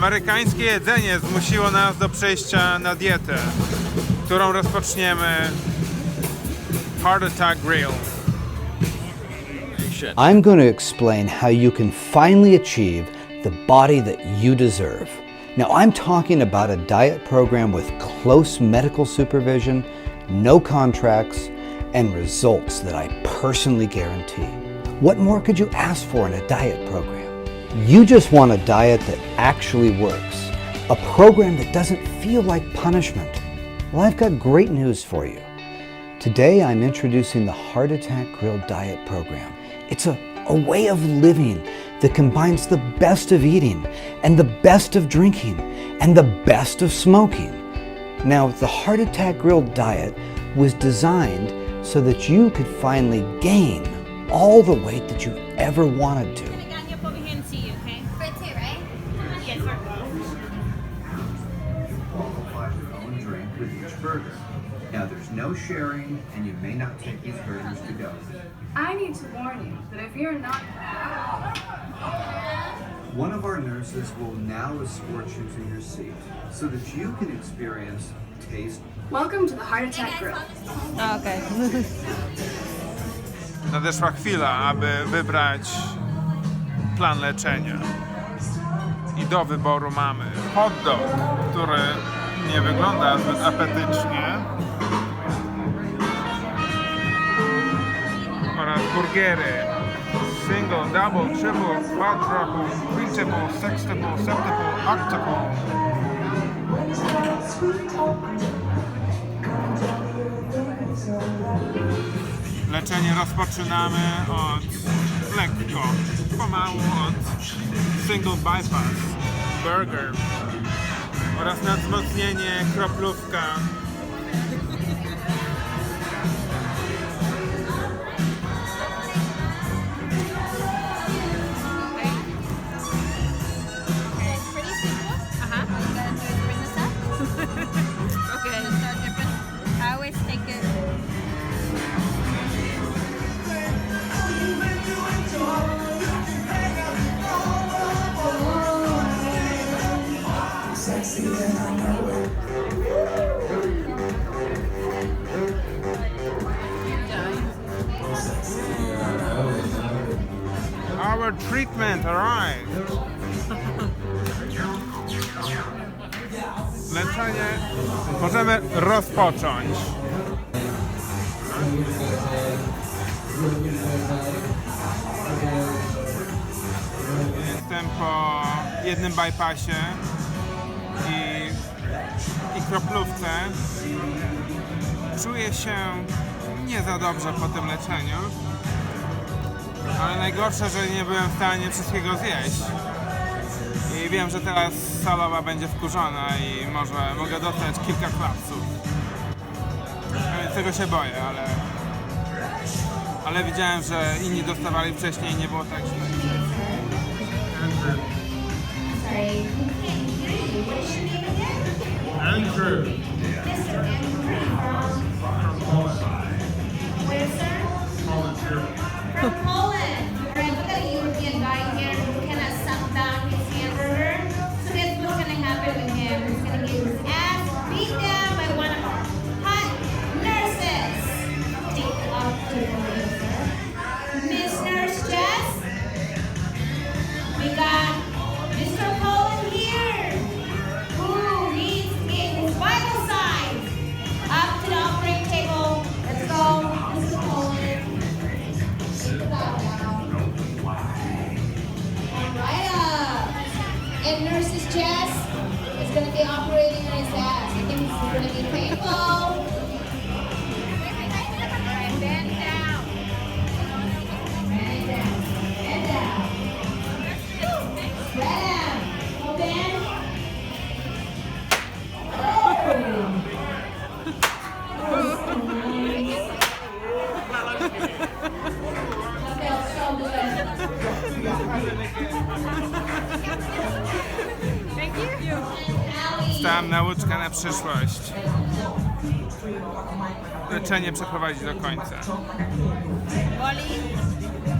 amerykańskie jedzenie zmusiło nas do przejścia na dietę, którą rozpoczniemy Heart Attack Grill. I'm going to explain how you can finally achieve the body that you deserve. Now, I'm talking about a diet program with close medical supervision, no contracts, and results that I personally guarantee. What more could you ask for in a diet program? You just want a diet that actually works, a program that doesn't feel like punishment. Well, I've got great news for you. Today, I'm introducing the Heart Attack Grill Diet Program. It's a, a way of living that combines the best of eating and the best of drinking and the best of smoking. Now, the Heart Attack Grill Diet was designed so that you could finally gain all the weight that you ever wanted to. Drink with burger. Now, there's no sharing, and you may not take these burgers to go. I need to warn you that if you're not One of our nurses will now escort you to your seat so that you can experience taste welcome to the Heart Attack Grill. A, ah, okej. Nadeszła chwila, aby wybrać plan leczenia. I do wyboru mamy hot dog, który nie wygląda zbyt apetycznie. Oraz burgery. Single, double, triple, quadruple, quintuple, sextuple, septuple, octuple. Leczenie rozpoczynamy od lekko, pomału od single bypass, burger oraz na wzmocnienie kroplówka. Our treatment arrived. Leczenie możemy rozpocząć. Jestem po jednym bypassie i, i kroplówce. Czuję się nie za dobrze po tym leczeniu. Ale najgorsze, że nie byłem w stanie wszystkiego zjeść. I wiem, że teraz salowa będzie wkurzona i może mogę dostać kilka klapsów. Więc tego się boję, ale... Ale widziałem, że inni dostawali wcześniej i nie było tak źle. Andrew. Mr. Andrew from where, sir? From Poland. And Nurses Jess is going to be operating on his ass. I think is going to be painful. Dostałem nauczkę na przyszłość. Leczenie przeprowadzić do końca. Boli.